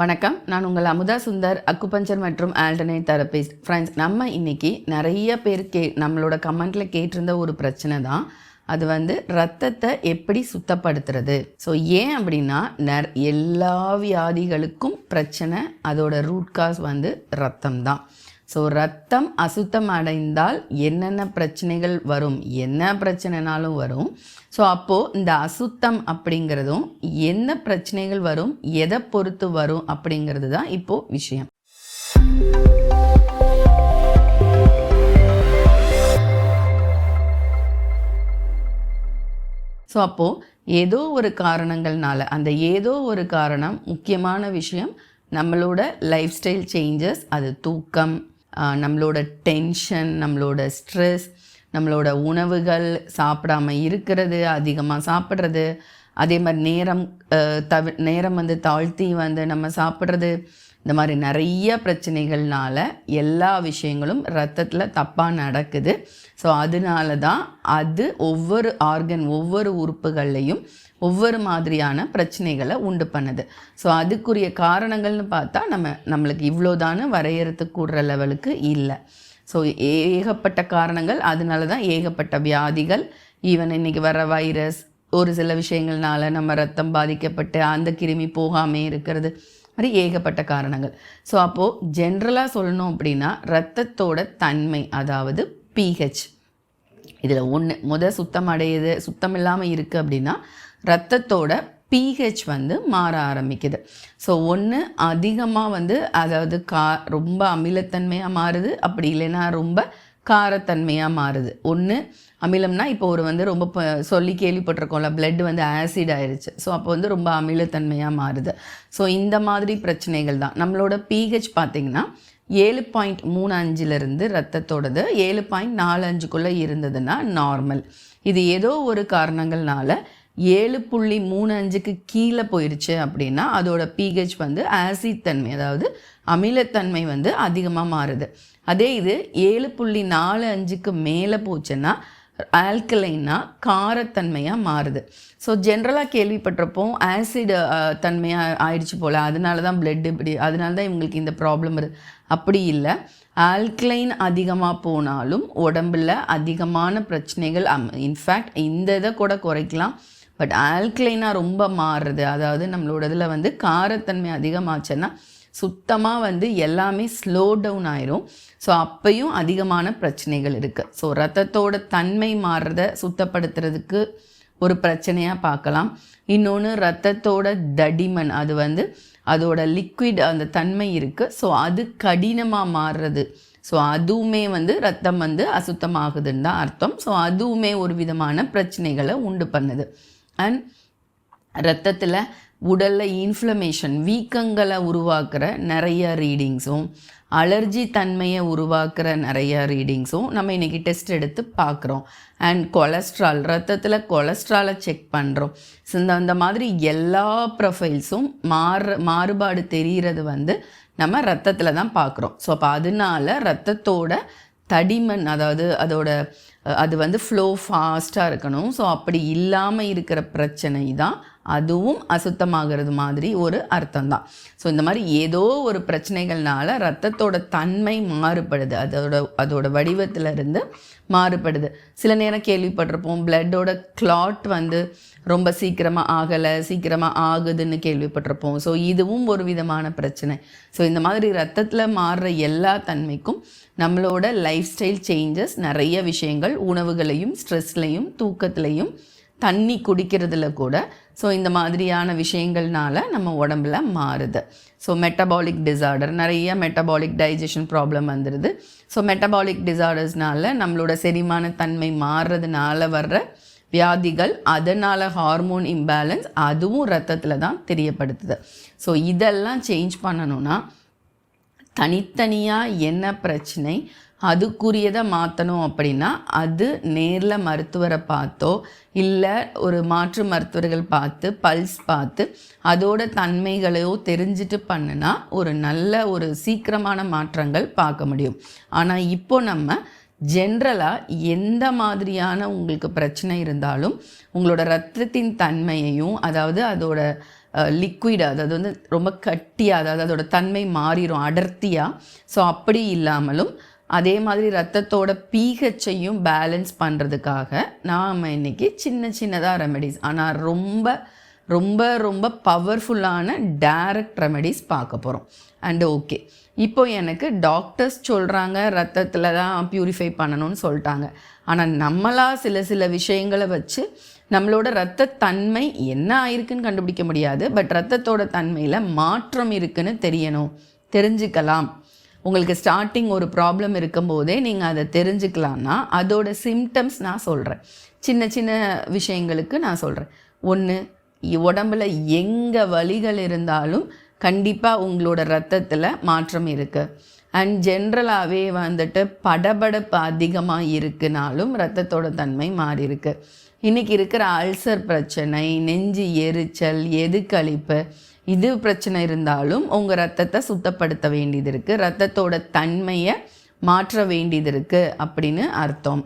வணக்கம். நான் உங்கள் அமுதா சுந்தர் அக்குபஞ்சர் மற்றும் ஆல்டர்னேட் தெரபிஸ்ட். ஃப்ரெண்ட்ஸ் நம்ம இன்னைக்கு நிறைய பேர் கே நம்மளோட கமெண்ட்டில் கேட்டிருந்த ஒரு பிரச்சனை தான். அது வந்து ரத்தத்தை எப்படி சுத்தப்படுத்துறது? ஸோ ஏன் அப்படின்னா நர் எல்லா வியாதிகளுக்கும் பிரச்சனை அதோட ரூட் காஸ் வந்து ரத்தம் தான் ஸோ ரத்தம் அசுத்தம் அடைந்தால் என்னென்ன பிரச்சனைகள் வரும்? என்ன பிரச்சனைனாலும் வரும். ஸோ அப்போது இந்த அசுத்தம் அப்படிங்கிறதும் என்ன பிரச்சனைகள் வரும்? எதை பொறுத்து வரும்? அப்படிங்கிறது தான் இப்போது விஷயம். ஸோ அப்போது ஏதோ ஒரு காரணங்கள்னால அந்த ஏதோ ஒரு காரணம் முக்கியமான விஷயம் நம்மளோட லைஃப் ஸ்டைல் சேஞ்சஸ் அது தூக்கம் நம்மளோட டென்ஷன் நம்மளோட ஸ்ட்ரெஸ் நம்மளோட உணவுகள் சாப்பிடாம இருக்கிறது அதிகமாக சாப்பிட்றது அதே மாதிரி நேரம் தவி நேரம் வந்து தாழ்த்தி வந்து நம்ம சாப்பிட்றது இந்த மாதிரி நிறைய பிரச்சனைகள்னால எல்லா விஷயங்களும் ரத்தத்தில் தப்பாக நடக்குது. ஸோ அதனால தான் அது ஒவ்வொரு ஆர்கன் ஒவ்வொரு உறுப்புகள்லையும் ஒவ்வொரு மாதிரியான பிரச்சனைகளை உண்டு பண்ணுது. ஸோ அதுக்குரிய காரணங்கள்னு பார்த்தா நம்ம நம்மளுக்கு இவ்வளோதானு வரையறதுக்கு கூடுற லெவலுக்கு இல்லை. ஸோ ஏகப்பட்ட காரணங்கள் அதனால தான் ஏகப்பட்ட வியாதிகள் ஈவன் இன்னைக்கு வர வைரஸ் ஒரு சில விஷயங்கள்னால நம்ம ரத்தம் பாதிக்கப்பட்டு அந்த கிருமி போகாமே இருக்கிறது மாதிரி ஏகப்பட்ட காரணங்கள். ஸோ அப்போது ஜென்ரலாக சொல்லணும் அப்படின்னா ரத்தத்தோட தன்மை அதாவது பிஹெச் இதில் ஒன்று முத சுத்தம் அடையுது சுத்தம் இல்லாமல் இருக்குது அப்படின்னா ரத்தத்தோட பிஹெச் வந்து மாற ஆரம்பிக்குது. ஸோ ஒன்று அதிகமாக வந்து அதாவது கா ரொம்ப அமிலத்தன்மையாக மாறுது. அப்படி இல்லைன்னா ரொம்ப காரத்தன்மையாக மாறுது. ஒன்று அமிலம்னா இப்போ ஒரு வந்து ரொம்ப சொல்லி கேள்விப்பட்டிருக்கோம்ல பிளட் வந்து ஆசிட் ஆயிடுச்சு ஸோ அப்போ வந்து ரொம்ப அமிலத்தன்மையாக மாறுது. ஸோ இந்த மாதிரி பிரச்சனைகள் தான். நம்மளோட பிஹெச் பார்த்திங்கன்னா ஏழு பாயிண்ட் மூணு அஞ்சுலேருந்து ரத்தத்தோடது ஏழு பாயிண்ட் நாலு அஞ்சுக்குள்ளே இருந்ததுன்னா நார்மல் இது ஏதோ ஒரு காரணங்கள்னால ஏழு புள்ளி மூணு அஞ்சுக்கு கீழே போயிடுச்சு அப்படின்னா அதோட பிஹெச் வந்து ஆசிட் தன்மை அதாவது அமிலத்தன்மை வந்து அதிகமாக மாறுது. அதே இது ஏழு புள்ளி நாலு அஞ்சுக்கு மேலே போச்சுன்னா ஆல்கலைனா காரத்தன்மையாக மாறுது. ஸோ ஜென்ரலாக கேள்விப்பட்டிருப்போம் ஆசிட் தன்மையாக ஆயிடுச்சு போல் அதனால தான் பிளட் இப்படி அதனால தான் இவங்களுக்கு இந்த ப்ராப்ளம் வருது அப்படி இல்லை. ஆல்கலைன் அதிகமாக போனாலும் உடம்பில் அதிகமான பிரச்சனைகள் இன்ஃபேக்ட் இந்த இதை கூட குறைக்கலாம். பட் ஆல்கலைனாக ரொம்ப மாறுறது அதாவது நம்மளோட இதில் வந்து காரத்தன்மை அதிகமாச்சுன்னா சுத்தமாக வந்து எல்லாமே ஸ்லோ டவுன் ஆயிரும். ஸோ அப்பையும் அதிகமான பிரச்சனைகள் இருக்குது ஸோ ரத்தத்தோட தன்மை மாறுறத சுத்தப்படுத்துறதுக்கு ஒரு பிரச்சனையாக பார்க்கலாம். இன்னொன்று ரத்தத்தோட தடிமன் அது வந்து அதோட லிக்விட் அந்த தன்மை இருக்குது ஸோ அது கடினமாக மாறுறது. ஸோ அதுவுமே வந்து ரத்தம் வந்து அசுத்தமாகுதுன்னு தான் அர்த்தம். ஸோ அதுவுமே ஒரு விதமான பிரச்சனைகளை உண்டு பண்ணுது. அண்ட் ரத்தத்தில் உடலில் இன்ஃப்ளமேஷன் வீக்கங்களை உருவாக்குற நிறைய ரீடிங்ஸும் அலர்ஜி தன்மையை உருவாக்குற நிறைய ரீடிங்ஸும் நம்ம இன்றைக்கி டெஸ்ட் எடுத்து பார்க்குறோம். அண்ட் கொலஸ்ட்ரால் ரத்தத்தில் கொலஸ்ட்ராலை செக் பண்ணுறோம் ஸோ இந்த அந்த மாதிரி எல்லா ப்ரொஃபைல்ஸும் மாறு மாறுபாடு தெரிகிறது வந்து நம்ம ரத்தத்தில் தான் பார்க்குறோம். ஸோ அப்போ அதனால ரத்தத்தோட தடிமன் அதாவது அதோட அது வந்து ஃப்ளோ ஃபாஸ்ட்டாக இருக்கணும். ஸோ அப்படி இல்லாமல் இருக்கிற பிரச்சனை தான் அதுவும் அசுத்தமாகிறது மாதிரி ஒரு அர்த்தம் தான். ஸோ இந்த மாதிரி ஏதோ ஒரு பிரச்சனைகள்னால ரத்தத்தோட தன்மை மாறுபடுது. அதோட அதோட வடிவத்தில் இருந்து மாறுபடுது. சில நேரம் கேள்விப்பட்டிருப்போம் பிளட்டோட கிளாட் வந்து ரொம்ப சீக்கிரமாக ஆகலை சீக்கிரமாக ஆகுதுன்னு கேள்விப்பட்டிருப்போம். ஸோ இதுவும் ஒரு விதமான பிரச்சனை. ஸோ இந்த மாதிரி ரத்தத்தில் மாறுற எல்லா தன்மைக்கும் நம்மளோட லைஃப் ஸ்டைல் சேஞ்சஸ் நிறைய விஷயங்கள் உணவுகளையும் ஸ்ட்ரெஸ்லையும் தூக்கத்துலையும் தண்ணி குடிக்கிறதுல கூட ஸோ இந்த மாதிரியான விஷயங்கள்னால நம்ம உடம்புல மாறுது. ஸோ மெட்டபாலிக் டிசார்டர் நிறைய மெட்டபாலிக் டைஜஷன் ப்ராப்ளம் வந்துடுது ஸோ மெட்டபாலிக் டிசார்டர்ஸ்னால நம்மளோட செரிமான தன்மை மாறுறதுனால வர்ற வியாதிகள் அதனால் ஹார்மோன் இம்பேலன்ஸ் அதுவும் ரத்தத்தில் தான் தெரியப்படுத்துது. ஸோ இதெல்லாம் சேஞ்ச் பண்ணணும்னா தனித்தனியாக என்ன பிரச்சனை? அதுக்குரியதை மாற்றணும் அப்படின்னா அது நேரில் மருத்துவரை பார்த்தோ இல்லை ஒரு மாற்று மருத்துவர்கள் பார்த்து பல்ஸ் பார்த்து அதோட தன்மைகளையோ தெரிஞ்சுட்டு பண்ணுனா ஒரு நல்ல ஒரு சீக்கிரமான மாற்றங்கள் பார்க்க முடியும். ஆனால் இப்போ நம்ம ஜென்ரலாக எந்த மாதிரியான உங்களுக்கு பிரச்சனை இருந்தாலும் உங்களோட ரத்தத்தின் தன்மையையும் அதாவது அதோட லிக்விட் அதாவது வந்து ரொம்ப கட்டியாக அதாவது அதோட தன்மை மாறிடும் அடர்த்தியாக ஸோ அப்படி இல்லாமலும் அதே மாதிரி ரத்தத்தோட பீகச்சையும் பேலன்ஸ் பண்ணுறதுக்காக நாம் இன்னைக்கு சின்ன சின்னதாக ரெமெடிஸ் ஆனால் ரொம்ப ரொம்ப ரொம்ப பவர்ஃபுல்லான டைரக்ட் ரெமெடிஸ் பார்க்க போகிறோம் அண்ட் ஓகே இப்போ எனக்கு டாக்டர்ஸ் சொல்கிறாங்க ரத்தத்தில் தான் ப்யூரிஃபை பண்ணணும்னு சொல்லிட்டாங்க. ஆனால் நம்மளாக சில சில விஷயங்களை வச்சு நம்மளோட ரத்த தன்மை என்ன ஆயிருக்குன்னு கண்டுபிடிக்க முடியாது பட் ரத்தத்தோட தன்மையில் மாற்றம் இருக்குன்னு தெரியணும். தெரிஞ்சுக்கலாம். உங்களுக்கு ஸ்டார்டிங் ஒரு ப்ராப்ளம் இருக்கும்போதே நீங்கள் அதை தெரிஞ்சுக்கலான்னா அதோட சிம்டம்ஸ் நான் சொல்கிறேன் சின்ன சின்ன விஷயங்களுக்கு நான் சொல்கிறேன் ஒன்று உடம்புல எங்கே வழிகள் இருந்தாலும் கண்டிப்பாக உங்களோட ரத்தத்தில் மாற்றம் இருக்குது அண்ட் ஜென்ரலாகவே வந்துட்டு படபடப்பு அதிகமாக இருக்குனாலும் ரத்தத்தோட தன்மை மாறி இருக்குது இன்றைக்கி இருக்கிற அல்சர் பிரச்சனை நெஞ்சு எரிச்சல் எதுக்களிப்பு இது பிரச்சனை இருந்தாலும் உங்கள் ரத்தத்தை சுத்தப்படுத்த வேண்டியது இருக்குது ரத்தத்தோட தன்மையை மாற்ற வேண்டியது இருக்குது அப்படின்னு அர்த்தம்.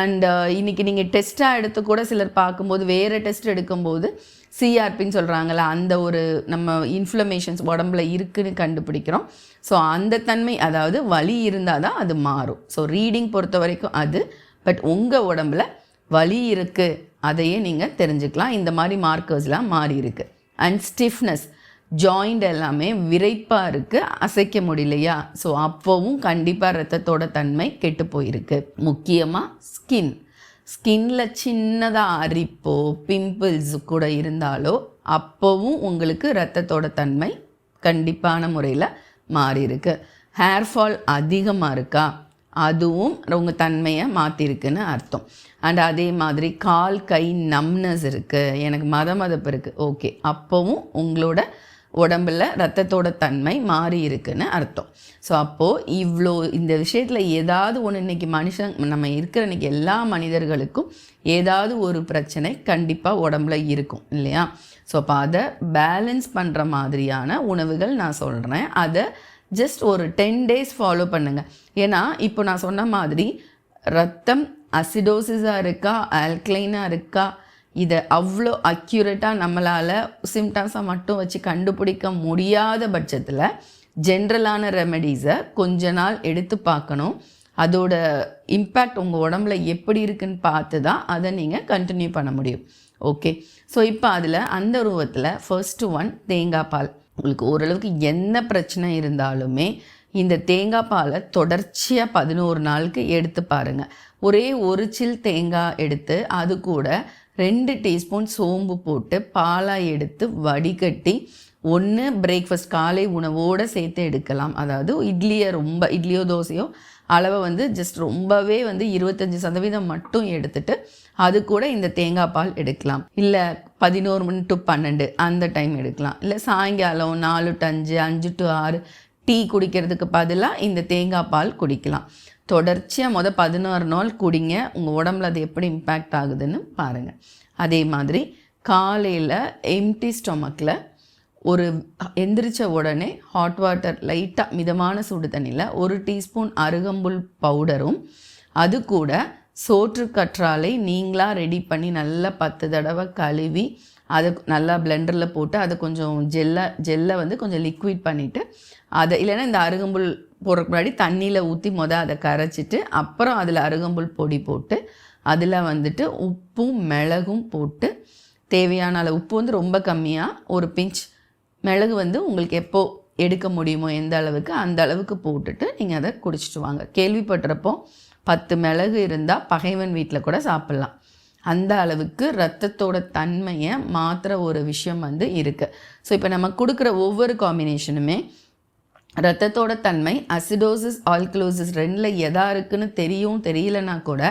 அண்ட் uh, இன்றைக்கி நீங்கள் டெஸ்ட்டாக எடுத்து கூட சிலர் பார்க்கும்போது வேறு டெஸ்ட் எடுக்கும்போது சிஆர்பின்னு சொல்கிறாங்களா அந்த ஒரு நம்ம இன்ஃப்ளமேஷன்ஸ் உடம்புல இருக்குன்னு கண்டுபிடிக்கிறோம். ஸோ அந்த தன்மை அதாவது வலி இருந்தால் தான் அது மாறும். ஸோ ரீடிங் பொறுத்த வரைக்கும் அது பட் உங்கள் உடம்புல வலி இருக்குது அதையே நீங்கள் தெரிஞ்சுக்கலாம். இந்த மாதிரி மார்க்கர்ஸ்லாம் மாறி இருக்குது அண்ட் ஸ்டிஃப்னஸ் ஜாயிண்ட் எல்லாமே விரைப்பாக இருக்குது அசைக்க முடியலையா? ஸோ அப்போவும் கண்டிப்பாக ரத்தத்தோட தன்மை கெட்டு போயிருக்கு. முக்கியமாக ஸ்கின் ஸ்கின்ல சின்னதாக அரிப்போ பிம்பிள்ஸ் கூட இருந்தாலோ அப்போவும் உங்களுக்கு ரத்தத்தோட தன்மை கண்டிப்பான முறையில் மாறி இருக்கு. ஹேர் ஃபால் அதிகமாக இருக்கா? அதுவும் உங்கள் தன்மையை மாற்றிருக்குன்னு அர்த்தம். அண்ட் அதே மாதிரி கால் கை நம்னஸ் இருக்குது எனக்கு மத மதப்பு இருக்குது ஓகே அப்போவும் உங்களோட உடம்புல ரத்தத்தோட தன்மை மாறி இருக்குன்னு அர்த்தம். ஸோ அப்போது இவ்வளோ இந்த விஷயத்தில் ஏதாவது ஒன்று இன்றைக்கி மனுஷன் நம்ம இருக்கிற இன்றைக்கி எல்லா மனிதர்களுக்கும் ஏதாவது ஒரு பிரச்சனை கண்டிப்பாக உடம்புல இருக்கும் இல்லையா? ஸோ அப்போ அதை பேலன்ஸ் பண்ணுற மாதிரியான உணவுகள் நான் சொல்கிறேன் அதை ஜஸ்ட் ஒரு டென் டேஸ் ஃபாலோ பண்ணுங்கள் ஏன்னா இப்போ நான் சொன்ன மாதிரி ரத்தம் அசிடோசிஸாக இருக்கா ஆல்க்ளைனாக இருக்கா இதை அவ்வளோ அக்யூரேட்டாக நம்மளால் சிம்டம்ஸை மட்டும் வச்சு கண்டுபிடிக்க முடியாத பட்சத்தில் ஜென்ரலான ரெமெடிஸை கொஞ்ச நாள் எடுத்து பார்க்கணும். அதோட இம்பேக்ட் உங்கள் உடம்புல எப்படி இருக்குன்னு பார்த்து தான் அதை நீங்கள் கண்டினியூ பண்ண முடியும். ஓகே ஸோ இப்போ அதில் அந்த உருவத்தில் ஃபர்ஸ்ட் ஒன் தேங்காய் பால். உங்களுக்கு ஓரளவுக்கு என்ன பிரச்சனை இருந்தாலுமே இந்த தேங்காய் பாலை தொடர்ச்சியாக பதினோரு நாளுக்கு எடுத்து பாருங்கள் ஒரே ஒரு சில் தேங்காய் எடுத்து அது கூட ரெண்டு டீஸ்பூன் சோம்பு போட்டு பாலாக எடுத்து வடிகட்டி ஒன்று பிரேக்ஃபாஸ்ட் காலை உணவோடு சேர்த்து எடுக்கலாம். அதாவது இட்லியை ரொம்ப இட்லியோ தோசையோ அளவை வந்து ஜஸ்ட் ரொம்பவே வந்து இருபத்தஞ்சி சதவீதம் மட்டும் எடுத்துட்டு அது கூட இந்த தேங்காய் பால் எடுக்கலாம். இல்லை பதினோரு மணி டு பன்னெண்டு அந்த டைம் எடுக்கலாம். இல்லை சாயங்காலம் நாலு டு அஞ்சு அஞ்சு டு ஆறு டீ குடிக்கிறதுக்கு பதிலாக இந்த தேங்காய் பால் குடிக்கலாம். தொடர்ச்சியாக மொதல் பதினோரு நாள் குடிங்க. உங்கள் உடம்புல அது எப்படி இம்பேக்ட் ஆகுதுன்னு பாருங்கள் அதே மாதிரி காலையில் எம்டி ஸ்டொமக்கில் ஒரு எந்திரிச்ச உடனே ஹாட் வாட்டர் லைட்டாக மிதமான சுடு தண்ணியில் ஒரு டீஸ்பூன் அருகம்புல் பவுடரும் அது கூட சோற்று கற்றாலை நீங்களாக ரெடி பண்ணி நல்லா பத்து தடவை கழுவி அதை நல்லா பிளெண்டரில் போட்டு அதை கொஞ்சம் ஜெல்லை ஜெல்லை வந்து கொஞ்சம் லிக்விட் பண்ணிவிட்டு அதை இல்லைன்னா இந்த அருகம்புல் போடுறதுக்கு முன்னாடி தண்ணியில் ஊற்றி மொதல் அதை கரைச்சிட்டு அப்புறம் அதில் அருகம்புல் பொடி போட்டு அதில் வந்துட்டு உப்பும் மிளகும் போட்டு தேவையான அளவு உப்பு வந்து ரொம்ப கம்மியாக ஒரு பிஞ்ச் மிளகு வந்து உங்களுக்கு எப்போ எடுக்க முடியுமோ எந்த அளவுக்கு அந்த அளவுக்கு போட்டுட்டு நீங்கள் அதை குடிச்சிட்டு வாங்க. கேள்விப்பட்டிருப்போம். பத்து மிளகு இருந்தால் பகைவன் வீட்டில் கூட சாப்பிட்லாம். அந்த அளவுக்கு ரத்தத்தோட தன்மையை மாற்றுற ஒரு விஷயம் வந்து இருக்குது ஸோ இப்போ நம்ம கொடுக்குற ஒவ்வொரு காம்பினேஷனுமே ரத்தத்தோட தன்மை அசிடோசிஸ் ஆல்கலோசிஸ் ரெண்டில் எதா இருக்குன்னு தெரியும் தெரியலனா கூட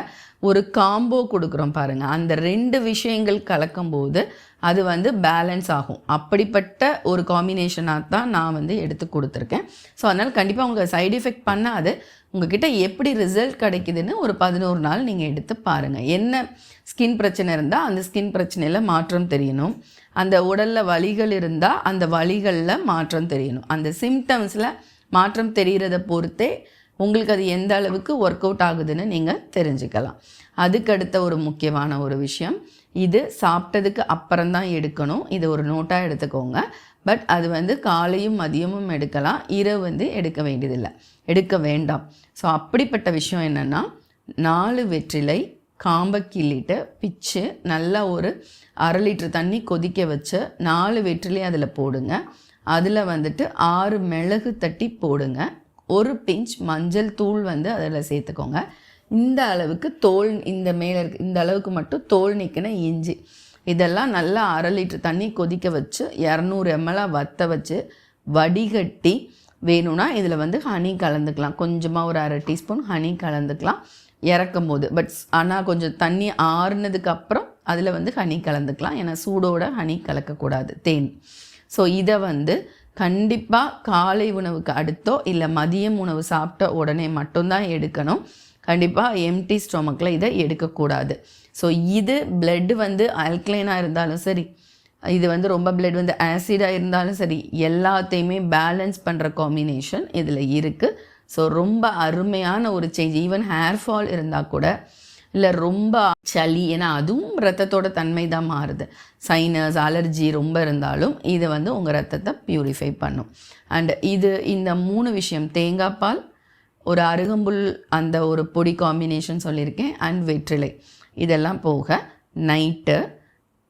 ஒரு காம்போ கொடுக்குறோம் பாருங்கள் அந்த ரெண்டு விஷயங்கள் கலக்கும்போது அது வந்து பேலன்ஸ் ஆகும். அப்படிப்பட்ட ஒரு காம்பினேஷனாக தான் நான் வந்து எடுத்து கொடுத்துருக்கேன். ஸோ அதனால் கண்டிப்பாக உங்கள் சைடு எஃபெக்ட் பண்ணாது. உங்ககிட்ட எப்படி ரிசல்ட் கிடைக்குதுன்னு ஒரு பதினோரு நாள் நீங்கள் எடுத்து பாருங்கள் என்ன ஸ்கின் பிரச்சனை இருந்தால் அந்த ஸ்கின் பிரச்சனையில் மாற்றம் தெரியணும். அந்த உடலில் வலிகள் இருந்தால் அந்த வலிகளில் மாற்றம் தெரியணும். அந்த சிம்டம்ஸில் மாற்றம் தெரிகிறத பொறுத்தே உங்களுக்கு அது எந்த அளவுக்கு ஒர்க் அவுட் ஆகுதுன்னு நீங்கள் தெரிஞ்சுக்கலாம். அதுக்கடுத்த ஒரு முக்கியமான ஒரு விஷயம் இது சாப்பிட்டதுக்கு அப்புறம் தான் எடுக்கணும். இது ஒரு நோட்டாக எடுத்துக்கோங்க. பட் அது வந்து காலையும் மதியமும் எடுக்கலாம். இரவு வந்து எடுக்க வேண்டியதில்லை. எடுக்க வேண்டாம். ஸோ அப்படிப்பட்ட விஷயம் என்னென்னா நாலு வெற்றிலை காம்பை கிள்ளிட்டு பிச்சு நல்லா ஒரு அரை லிட்டர் தண்ணி கொதிக்க வச்சு நாலு வெற்றிலை அதில் போடுங்க. அதில் வந்துட்டு ஆறு மிளகு தட்டி போடுங்க. ஒரு பிஞ்ச் மஞ்சள் தூள் வந்து அதில் சேர்த்துக்கோங்க. இந்த அளவுக்கு தோல் இந்த மேலே இருக்கு இந்த அளவுக்கு மட்டும் தோல் நிற்கின இஞ்சி. இதெல்லாம் நல்லா அரை லிட்டர் தண்ணி கொதிக்க வச்சு இரநூறு எம்எல்லாக வற்ற வச்சு வடிகட்டி வேணும்னா இதில் வந்து ஹனி கலந்துக்கலாம். கொஞ்சமாக ஒரு அரை டீஸ்பூன் ஹனி கலந்துக்கலாம். இறக்கும் போது பட் ஆனால் கொஞ்சம் தண்ணி ஆறுனதுக்கப்புறம் அதில் வந்து ஹனி கலந்துக்கலாம். ஏன்னா சூடோட ஹனி கலக்கக்கூடாது. தேன். ஸோ இதை வந்து கண்டிப்பாக காலை உணவுக்கு அடுத்தோ இல்லை மதியம் உணவு சாப்பிட்ட உடனே மட்டும்தான் எடுக்கணும். கண்டிப்பாக எம்டி ஸ்டொமக்கில் இதை எடுக்கக்கூடாது. ஸோ இது பிளட் வந்து அல்க்ளைனாக இருந்தாலும் சரி இது வந்து ரொம்ப பிளட் வந்து ஆசிடாக இருந்தாலும் சரி எல்லாத்தையுமே பேலன்ஸ் பண்ணுற காம்பினேஷன் இதில் இருக்குது ஸோ ரொம்ப அருமையான ஒரு சேஞ்ச் ஈவன் ஹேர் ஃபால் இருந்தால் கூட இல்லை ரொம்ப சளி ஏன்னா அதுவும் ரத்தத்தோட தன்மை தான் மாறுது. சைனஸ் அலர்ஜி ரொம்ப இருந்தாலும் இது வந்து உங்கள் ரத்தத்தை ப்யூரிஃபை பண்ணும். அண்ட் இது இந்த மூணு விஷயம் தேங்காய் பால் ஒரு அருகம்புல் அந்த ஒரு பொடி காம்பினேஷன் சொல்லியிருக்கேன் அண்ட் வெற்றிலை. இதெல்லாம் போக நைட்டு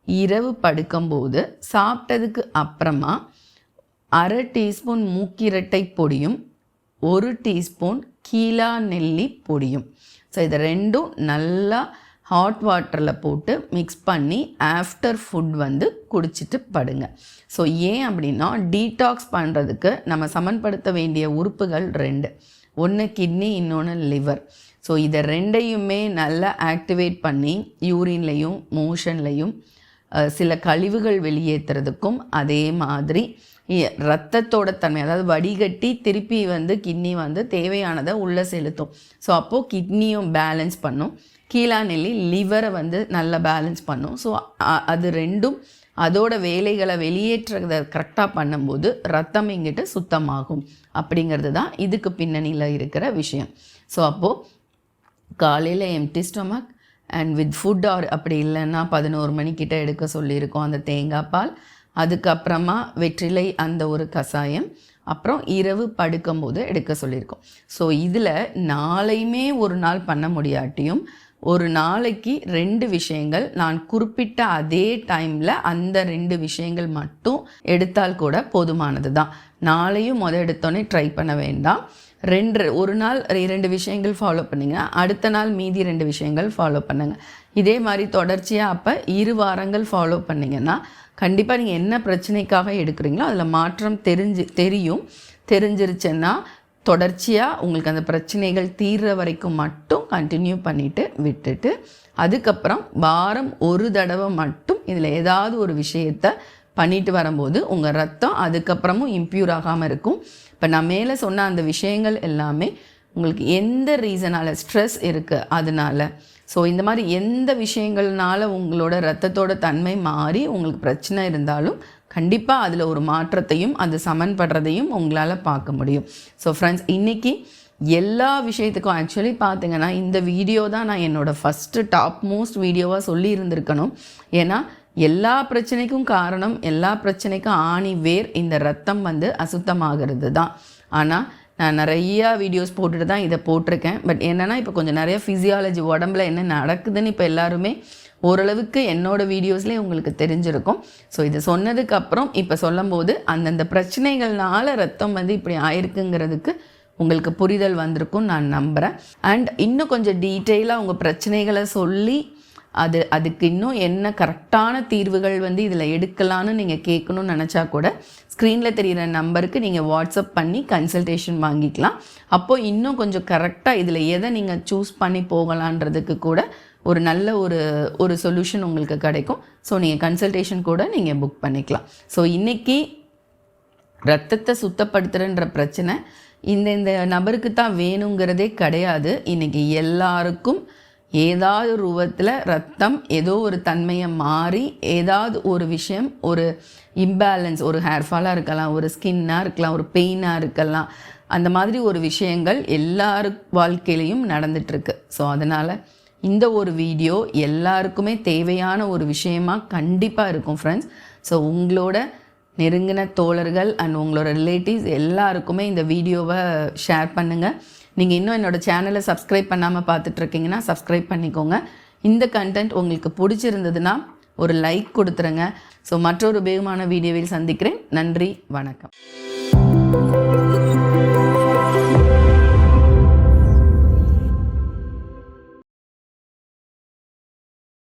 இரவு படுக்கும்போது சாப்பிட்டதுக்கு அப்புறமா அரை டீஸ்பூன் மூக்கிரட்டை பொடியும் ஒரு டீஸ்பூன் கீழா நெல்லி பொடியும். ஸோ இது ரெண்டும் நல்லா ஹாட் வாட்டரில் போட்டு மிக்ஸ் பண்ணி ஆஃப்டர் ஃபுட் வந்து குடிச்சிட்டு படுங்க. ஸோ ஏன் அப்படின்னா டீடாக்ஸ் பண்ணுறதுக்கு நம்ம சமன்படுத்த வேண்டிய உறுப்புகள் ரெண்டு. ஒன்று கிட்னி இன்னொன்று லிவர் ஸோ இதை ரெண்டையுமே நல்லா ஆக்டிவேட் பண்ணி யூரின்லையும் மோஷன்லையும் சில கழிவுகள் வெளியேற்றுறதுக்கும் அதே மாதிரி ரத்தத்தோட தன்மை அதாவது வடிகட்டி திருப்பி வந்து கிட்னி வந்து தேவையானதை உள்ளே செலுத்தும். ஸோ அப்போது கிட்னியும் பேலன்ஸ் பண்ணும். கீழா நெல்லி லிவரை வந்து நல்லா பேலன்ஸ் பண்ணும். ஸோ அது ரெண்டும் அதோட வேலைகளை வெளியேற்றுறதை கரெக்டாக பண்ணும்போது ரத்தம் இங்கிட்ட சுத்தமாகும். அப்படிங்கிறது தான் இதுக்கு பின்னணியில் இருக்கிற விஷயம். ஸோ அப்போது காலையில் empty stomach and with food or அப்படி இல்லைன்னா பதினோரு மணிக்கிட்ட எடுக்க சொல்லியிருக்கோம் அந்த தேங்காய் பால். அதுக்கப்புறமா வெற்றிலை அந்த ஒரு கஷாயம் அப்புறம் இரவு படுக்கும்போது எடுக்க சொல்லியிருக்கோம். ஸோ இதில் நாளையுமே ஒரு நாள் பண்ண முடியாட்டியும் ஒரு நாளைக்கு ரெண்டு விஷயங்கள் நான் குறிப்பிட்ட அதே டைமில் அந்த ரெண்டு விஷயங்கள் மட்டும் எடுத்தால் கூட போதுமானது தான் நாளையும் முத எடுத்தோன்னே ட்ரை பண்ண வேண்டாம். ரெண்டு ஒரு நாள் இரண்டு விஷயங்கள் ஃபாலோ பண்ணிங்கன்னா அடுத்த நாள் மீதி ரெண்டு விஷயங்கள் ஃபாலோ பண்ணுங்கள் இதே மாதிரி தொடர்ச்சியாக அப்போ இரு வாரங்கள் ஃபாலோ பண்ணிங்கன்னா கண்டிப்பாக நீங்கள் என்ன பிரச்சனைக்காக எடுக்கிறீங்களோ அதில் மாற்றம் தெரிஞ்சு தெரியும். தெரிஞ்சிருச்சுன்னா தொடர்ச்சியாக உங்களுக்கு அந்த பிரச்சனைகள் தீர்ற வரைக்கும் மட்டும் கண்டினியூ பண்ணிவிட்டு விட்டுட்டு அதுக்கப்புறம் வாரம் ஒரு தடவை மட்டும் இதில் ஏதாவது ஒரு விஷயத்தை பண்ணிட்டு வரும்போது உங்கள் ரத்தம் அதுக்கப்புறமும் இம்ப்யூர் ஆகாமல் இருக்கும். இப்போ நான் மேலே சொன்ன அந்த விஷயங்கள் எல்லாமே உங்களுக்கு எந்த ரீசனால் ஸ்ட்ரெஸ் இருக்குது அதனால். ஸோ இந்த மாதிரி எந்த விஷயங்கள்னால உங்களோட ரத்தத்தோட தன்மை மாறி உங்களுக்கு பிரச்சனை இருந்தாலும் கண்டிப்பாக அதில் ஒரு மாற்றத்தையும் அது சமன்படுறதையும் உங்களால் பார்க்க முடியும். ஸோ ஃப்ரெண்ட்ஸ் இன்றைக்கி எல்லா விஷயத்துக்கும் ஆக்சுவலி பார்த்தீங்கன்னா இந்த வீடியோ தான் நான் என்னோடய ஃபஸ்ட்டு டாப் மோஸ்ட் வீடியோவாக சொல்லி இருந்திருக்கணும். ஏன்னா எல்லா பிரச்சனைக்கும் காரணம் எல்லா பிரச்சனைக்கும் ஆணி வேர் இந்த ரத்தம் வந்து அசுத்தமாகிறது தான் ஆனால் நான் நிறையா வீடியோஸ் போட்டுட்டு தான் இதை போட்டிருக்கேன். பட் என்னென்னா இப்போ கொஞ்சம் நிறைய ஃபிசியாலஜி உடம்புல என்ன நடக்குதுன்னு இப்போ எல்லாருமே ஓரளவுக்கு என்னோடய வீடியோஸ்லேயே உங்களுக்கு தெரிஞ்சிருக்கும். ஸோ இது சொன்னதுக்கப்புறம் இப்போ சொல்லும்போது அந்தந்த பிரச்சனைகள்னால ரத்தம் வந்து இப்படி ஆயிருக்குங்கிறதுக்கு உங்களுக்கு புரிதல் வந்திருக்கும் நான் நம்புகிறேன் அண்ட் இன்னும் கொஞ்சம் டீட்டெயிலாக உங்கள் பிரச்சனைகளை சொல்லி அது அதுக்கு இன்னும் என்ன கரெக்டான தீர்வுகள் வந்து இதில் எடுக்கலான்னு நீங்கள் கேட்கணும்னு நினச்சா கூட ஸ்க்ரீனில் தெரிகிற நம்பருக்கு நீங்கள் வாட்ஸ்அப் பண்ணி கன்சல்டேஷன் வாங்கிக்கலாம். அப்போது இன்னும் கொஞ்சம் கரெக்டாக இதில் எதை நீங்கள் சூஸ் பண்ணி போகலான்றதுக்கு கூட ஒரு நல்ல ஒரு ஒரு சொல்யூஷன் உங்களுக்கு கிடைக்கும். ஸோ நீங்கள் கன்சல்டேஷன் கூட நீங்கள் புக் பண்ணிக்கலாம். ஸோ இன்றைக்கி ரத்தத்தை சுத்தப்படுத்துகிறன்ற பிரச்சனை இந்த இந்த நபருக்கு தான் வேணுங்கிறதே கிடையாது. இன்றைக்கி எல்லாருக்கும் ஏதாவது ரூபத்தில் ரத்தம் ஏதோ ஒரு தன்மையை மாறி ஏதாவது ஒரு விஷயம் ஒரு இம்பேலன்ஸ் ஒரு ஹேர் ஃபாலாக இருக்கலாம் ஒரு ஸ்கின்னாக இருக்கலாம் ஒரு பெயினாக இருக்கலாம் அந்த மாதிரி ஒரு விஷயங்கள் எல்லாரு வாழ்க்கையிலையும் நடந்துகிட்ருக்கு ஸோ அதனால் இந்த ஒரு வீடியோ எல்லாருக்குமே தேவையான ஒரு விஷயமாக கண்டிப்பாக இருக்கும் ஃப்ரெண்ட்ஸ் ஸோ உங்களோட நெருங்கின தோழர்கள் அண்ட் உங்களோட ரிலேட்டிவ்ஸ் எல்லாருக்குமே இந்த வீடியோவை ஷேர் பண்ணுங்கள் நீங்கள் இன்னும் என்னோடய சேனலை சப்ஸ்கிரைப் பண்ணாமல் பார்த்துட்ருக்கீங்கன்னா சப்ஸ்கிரைப் பண்ணிக்கோங்க. இந்த கண்டென்ட் உங்களுக்கு பிடிச்சிருந்ததுன்னா ஒரு லைக் கொடுத்துருங்க. ஸோ மற்றொரு வேகமான வீடியோவில் சந்திக்கிறேன். நன்றி வணக்கம்.